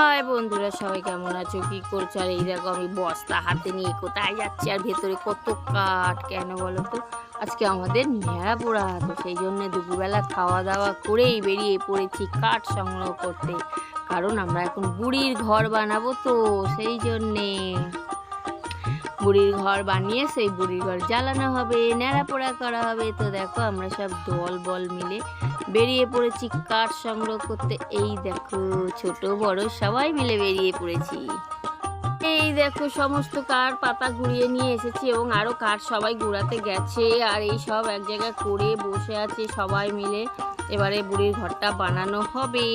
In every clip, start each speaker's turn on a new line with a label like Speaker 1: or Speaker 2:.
Speaker 1: High বন্ধুরা, সবাই কেমন আছো? কি করছ? আর এই দেখো, আমি বস্তা হাতে নিয়ে কোথায় যাচ্ছি আর ভেতরে কত কাঠ, কেন বলো তো? আজকে আমাদের ন্যাড়া পোড়া, তো সেই জন্য দুপুরবেলা খাওয়া দাওয়া করেই বেরিয়ে পড়েছি কাঠ সংগ্রহ করতে। কারণ আমরা এখন বুড়ির ঘর বানাবো তো, সেই জন্যে। বুড়ির ঘর বানিয়ে সেই বুড়ির ঘর জ্বালানো হবে, ন্যাড়া পোড়া করা হবে। তো দেখো আমরা সব দল বল মিলে বেরিয়ে পড়েছি কাঠ সংগ্রহ করতে। এই দেখো ছোট, বড় সবাই মিলে বেরিয়ে পড়েছি। এই দেখো সমস্ত কাঠ পাতা ঘুরিয়ে নিয়ে এসেছি এবং আরও কাঠ সবাই ঘুরাতে গেছে। আর এই সব এক জায়গায় করে বসে আছে সবাই মিলে। এবারে বুড়ির ঘরটা বানানো হবে।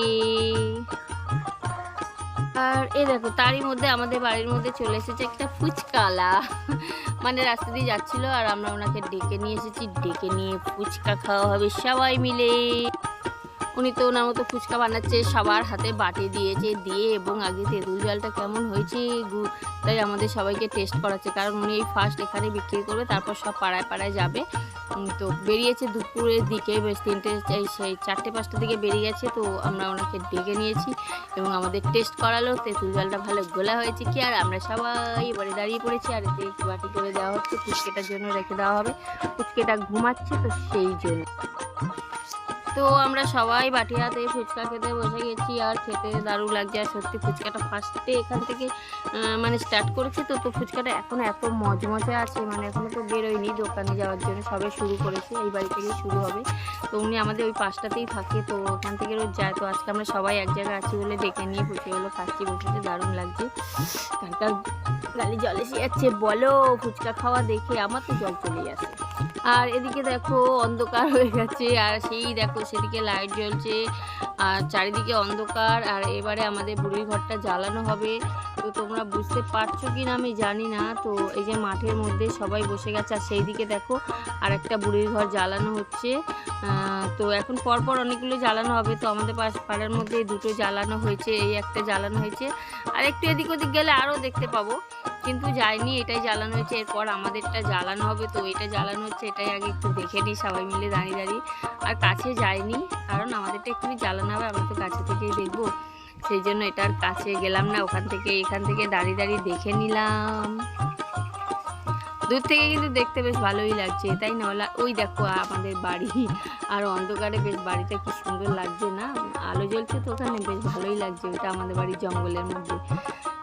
Speaker 1: আর এই দেখো, তারই মধ্যে আমাদের বাড়ির মধ্যে চলে এসেছে একটা ফুচকালা মানে রাস্তা দিয়ে যাচ্ছিল আর আমরা ওনাকে ডেকে নিয়ে এসেছি। ডেকে নিয়ে ফুচকা খাওয়া হবে সবাই মিলে। উনি তো ওনার মতো ফুচকা বানাচ্ছে, সবার হাতে বাটি দিয়েছে, দিয়ে এবং আগে তেঁতুল জলটা কেমন হয়েছে তাই আমাদের সবাইকে টেস্ট করাচ্ছে। কারণ উনি এই ফার্স্ট এখানে বিক্রি করবে, তারপর সব পাড়ায় পাড়ায় যাবে। তো বেরিয়েছে দুপুরের দিকে, বেশ তিনটে সেই চারটে, পাঁচটার দিকে বেরিয়ে গেছে, তো আমরা ওনাকে ডেকে নিয়েছি। এবং আমাদের টেস্ট করালো তেঁতুল জলটা ভালো গোলা হয়েছে কি? আর আমরা সবাই এবারে দাঁড়িয়ে পড়েছি, আর এতে বাটি করে দেওয়া হচ্ছে, ফুচকেটার জন্য রেখে দেওয়া হবে। ফুচকেটা ঘুমাচ্ছে তো সেই জন্য। তো আমরা সবাই বাটি হাতে ফুচকা খেতে বসে গেছি, আর খেতে দারুণ লাগছে, আর সত্যি ফুচকাটা ফার্স্টে এখান থেকে মানে স্টার্ট করেছি তো তো ফুচকাটা এখন এত মজমজে আছে মানে এখনও তো বেরোয়নি দোকানে যাওয়ার জন্য, সবে শুরু করেছে, এই বাড়ি থেকেই শুরু হবে। তো উনি আমাদের ওই পাশটাতেই থাকে, তো ওখান থেকে রোজ যায়, তো আজকে আমরা সবাই এক জায়গায় আছি বলে ডেকে নিয়ে ফুচকাগুলো খাচ্ছি বসেছে দারুণ লাগছে। কার কার গালি জল এসে যাচ্ছে বলো ফুচকা খাওয়া দেখে, আমার তো জল চলে যাচ্ছে আর এদিকে দেখো অন্ধকার হয়ে গেছে, আর সেই দেখো সেদিকে লাইট জ্বলছে, আর চারিদিকে অন্ধকার, আর এবারে আমাদের বুড়ির ঘরটা জ্বালানো হবে। তো তোমরা বুঝতে পারছ কি না আমি জানি না, তো এই যে মাঠের মধ্যে সবাই বসে গেছে, আর সেই দিকে দেখো আর একটা বুড়ির ঘর জ্বালানো হচ্ছে। তো এখন পরপর অনেকগুলো জ্বালানো হবে, তো আমাদের পাশ পাড়ার মধ্যে দুটো জ্বালানো হয়েছে, এই একটা জ্বালানো হয়েছে। আর একটু এদিক ওদিক গেলে আরও দেখতে পাবো। কিন্তু যায়নি এটাই জ্বালানো হয়েছে, এরপর আমাদেরটা জ্বালানো হবে, তো এটা জ্বালানো হচ্ছে, এটাই আগে একটু দেখে নিই, সবাই মিলে দাঁড়িয়ে দাঁড়িয়ে। আর কাছে যায়নি কারণ আমাদেরটা একটু জ্বালানো হবে, আমরা তো কাছে থেকেই দেখব। সেই জন্য এটার কাছে গেলাম না, ওখান থেকে এখান থেকে দাঁড়িয়ে দাঁড়িয়ে দেখে নিলাম। দূর থেকে কিন্তু দেখতে বেশ ভালোই লাগছে তাই না? ওলা ওই দেখো আমাদের বাড়ি। আর অন্ধকারে বেশ বাড়িটা কি সুন্দর লাগছে না? আলো জ্বলছে তো ওখানে বেশ ভালোই লাগছে। ওটা আমাদের বাড়ির জঙ্গলের মধ্যে।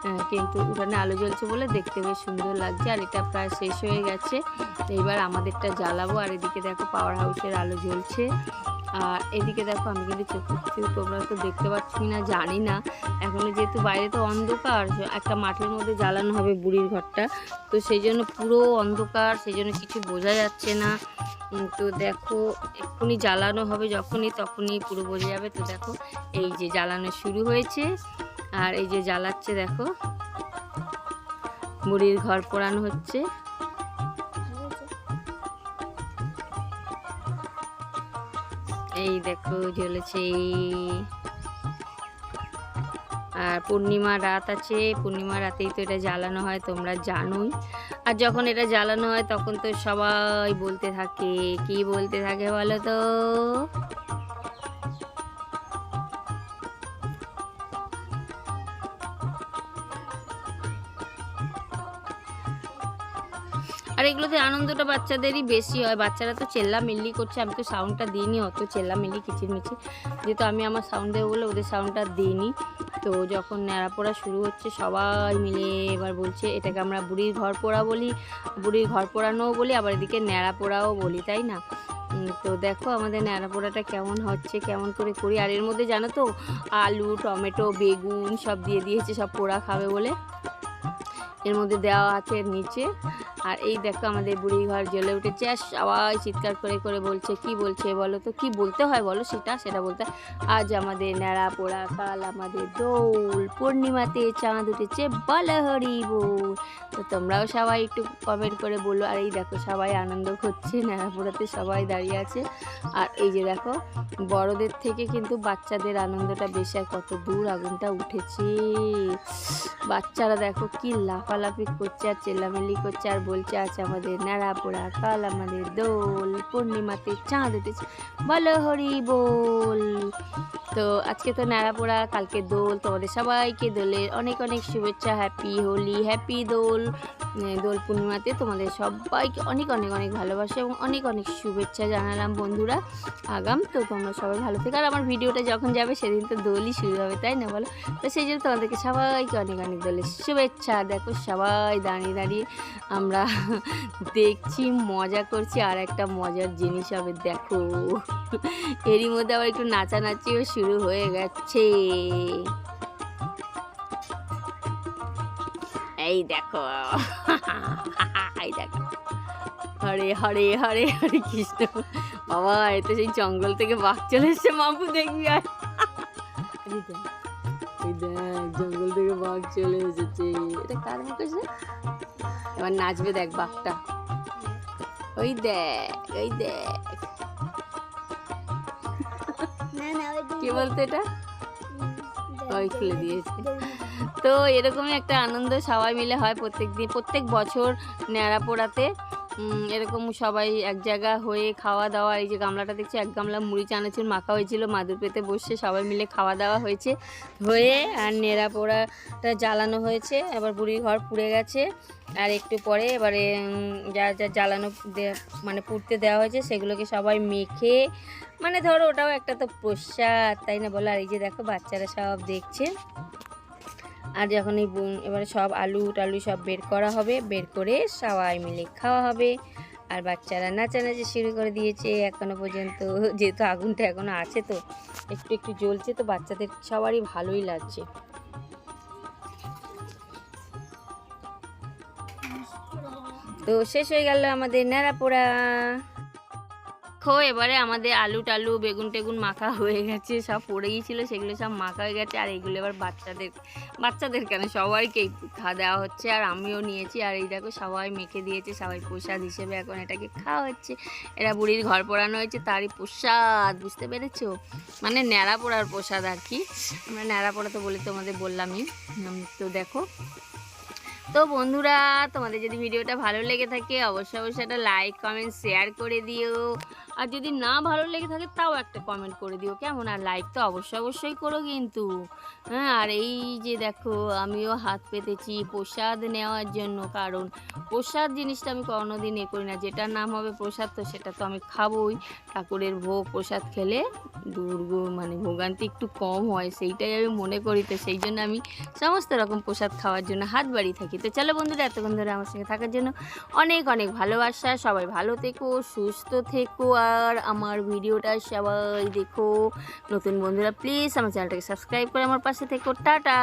Speaker 1: আহ, কিন্তু ওখানে আলো জ্বলছে বলে দেখতে বেশ সুন্দর লাগছে আর এটা প্রায় শেষ হয়ে গেছে। এবার আমাদেরটা জ্বালাবো আর এদিকে দেখো পাওয়ার হাউসের আলো জ্বলছে। আর এদিকে দেখো আমি কিন্তু চোখে তোমরা তো দেখতে পাচ্ছ না, জানি না। এখনও যেহেতু বাইরে তো অন্ধকার, একটা মাঠের মধ্যে জ্বালানো হবে বুড়ির ঘরটা। তো সেই জন্য পুরো অন্ধকার, সেই জন্য কিছু বোঝা যাচ্ছে না। তো দেখো, এক্ষুনি জ্বালানো হবে যখনই, তখনই পুরো বোঝা যাবে। তো দেখো, এই যে জ্বালানো শুরু হয়েছে। আর এই যে জ্বালাচ্ছে, দেখো। বুড়ির ঘর পোড়ানো হচ্ছে। এই দেখো জ্বলেছে আর পূর্ণিমা রাত আছে পূর্ণিমা রাতেই তো এটা জ্বালানো হয়, তোমরা জানোই। আর যখন এটা জ্বালানো হয়, তখন তো সবাই বলতে থাকে, কি বলতে থাকে বলো তো? আর এগুলোতে আনন্দটা বাচ্চাদেরই বেশি হয়। বাচ্চারা তো চেল্লা চেল্লামিল্লি করছে, আমি তো সাউন্ডটা দিইনি অত, চেল্লামিল্লি, কিচিরমিচির। যেহেতু আমি আমার সাউন্ড দেবো বলে ওদের সাউন্ডটা দিইনি। তো যখন ন্যাড়া পোড়া শুরু হচ্ছে, সবাই মিলে এবার বলছে, এটাকে আমরা বুড়ির ঘর পোড়া বলি, বুড়ির ঘর পোড়ানোও বলি, আবার এদিকে ন্যাড়া পোড়াও বলি, তাই না? তো দেখো আমাদের ন্যাড়া পোড়াটা কেমন হচ্ছে, কেমন করে করি। আর এর মধ্যে জানো তো, আলু, টমেটো, বেগুন সব দিয়ে দিয়েছে, সব পোড়া খাবে বলে। এর মধ্যে দেওয়া আছে নিচে আর এই দেখো আমাদের বুড়ি ঘর জ্বলে উঠেছে, আর সবাই চিৎকার করে করে বলছে, কি বলছে বলো তো, কি বলতে হয় বলো সেটা সেটা বলতে আজ আমাদের ন্যাড়া পোড়া, কাল আমাদের দোল, পূর্ণিমাতে চাঁদ উঠেছে বলো হরি তো তোমরাও সবাই একটু কমেন্ট করে বলো, আর এই দেখো সবাই আনন্দ করছে, ন্যাড়া পোড়াতে সবাই দাঁড়িয়ে আছে। আর এই যে দেখো, বড়দের থেকে কিন্তু বাচ্চাদের আনন্দটা বেশি আর কত দূর আগুনটা উঠেছে। বাচ্চারা দেখো কি লাফালাফি করছে আর চেল্লামেলি করছে আর বলছে আছে আমাদের ন্যাড়া পোড়া, কাল আমাদের দোল, পূর্ণিমাতে চাঁদ উঠেছে। বলো হরি বল। তো আজকে তো ন্যাড়া পোড়া কালকে দোল, তোমাদের সবাইকে দোলের অনেক অনেক শুভেচ্ছা হ্যাপি হোলি হ্যাপি দোল দোল পূর্ণিমাতে তোমাদের সবাইকে অনেক অনেক অনেক ভালোবাসা এবং অনেক অনেক শুভেচ্ছা জানালাম বন্ধুরা। আগাম, তো তোমরা সবাই ভালো থেকো। আর আমার ভিডিওটা যখন যাবে সেদিন তো দোলই শুরু হবে, তাই না বলো? তো সেই জন্য তোমাদেরকে সবাইকে অনেক অনেক দোলের শুভেচ্ছা। দেখো সবাই দাঁড়িয়ে দাঁড়িয়ে আমরা দেখছি, মজা করছি। আর একটা মজার জিনিস হবে, দেখো। এরই মধ্যে আবার একটু নাচানাচিও শুরু হয়ে গেছে। এই দেখো। এই দেখো। হরে হরে হরে হরে কৃষ্ণ। বাবা এতে সেই জঙ্গল থেকে বাঘ চলে এসছে মাপু দেখবি আর। জঙ্গল থেকে বাঘ চলে এসেছে। এটা কার মুখ এবার নাচবে দেখ বাঘটা। ওই দেখ ওই দেখ। কি বলতো এটা? ওই খুলে দিয়েছে। তো এরকমই একটা আনন্দ সবাই মিলে হয় প্রত্যেক দিন, প্রত্যেক বছর ন্যাড়া পোড়াতে। এরকম সবাই এক জায়গা হয়ে খাওয়া দাওয়া, এই যে গামলাটা দেখছি, এক গামলা মুড়ি চানাচুর মাখা হয়েছিল, মাদুর পেতে বসে সবাই মিলে খাওয়া দাওয়া হয়েছে, হয়ে আর নেড়া পোড়াটা জ্বালানো হয়েছে, এবার বুড়ির ঘর পুড়ে গেছে, আর একটু পরে এবারে যা যা জ্বালানো মানে পুড়তে দেওয়া হয়েছে, সেগুলোকে সবাই মেখে মানে ধরো ওটাও একটা তো প্রসাদ, তাই না বলো? আর এই যে দেখো বাচ্চারা সব দেখছে। আর যখন এই এবারে সব আলু টালু সব বের করা হবে, বের করে সবাই মিলে খাওয়া হবে। আর বাচ্চারা নাচানাচি শুরু করে দিয়েছে এখনও পর্যন্ত। যেহেতু আগুনটা এখনও আছে তো, একটু একটু জ্বলছে তো বাচ্চাদের সবারই ভালোই লাগছে। তো শেষ হয়ে গেল আমাদের ন্যাড়া পোড়া দেখো, এবারে আমাদের আলু টালু, বেগুন টেগুন মাখা হয়ে গেছে, সব পড়ে গিয়েছিল, সেগুলো সব মাখা হয়ে গেছে, আর এইগুলো এবার বাচ্চাদের বাচ্চাদের কেন? সবাইকেই খাওয়া দেওয়া হচ্ছে, আর আমিও নিয়েছি, আর এই দেখো সবাই মেখে দিয়েছে, সবাই প্রসাদ হিসেবে এখন এটাকে খাওয়া হচ্ছে। এরা বুড়ির ঘর পোড়ানো হয়েছে, তারই প্রসাদ, বুঝতে পেরেছ? মানে ন্যাড়া পোড়ার প্রসাদ আর কি। আমরা ন্যাড়া পোড়া তো বলে তোমাদের বললামই। তো দেখো। তো বন্ধুরা, তোমাদের যদি ভিডিওটা ভালো লেগে থাকে, অবশ্যই অবশ্যই একটা লাইক কমেন্ট শেয়ার করে দিও। আর যদি না ভালো লেগে থাকে, তাও একটা কমেন্ট করে দিও, কেমন? আর লাইক তো অবশ্যই অবশ্যই করো কিন্তু। হ্যাঁ আর এই যে দেখো, আমিও হাত পেতেছি প্রসাদ নেওয়ার জন্য, কারণ প্রসাদ জিনিসটা আমি কোনোদিন এ করি না। যেটার নাম হবে প্রসাদ, তো সেটা তো আমি খাবোই। ঠাকুরের ভোগ, প্রসাদ খেলে দুর্গ মানে ভোগান্তি একটু কম হয়, সেইটাই আমি মনে করি। তো সেই জন্য আমি সমস্ত রকম প্রসাদ খাওয়ার জন্য হাত বাড়িয়ে থাকি। তো চলো বন্ধুরা, এতক্ষণ ধরে আমার সঙ্গে থাকার জন্য অনেক অনেক ভালোবাসা। সবাই ভালো থেকো, সুস্থ থেকো। আর আমার ভিডিওটা সবাই দেখো। নতুন বন্ধুরা প্লিজ আমার চ্যানেলটাকে সাবস্ক্রাইব করে আমার পাশে থেকো। টাটা!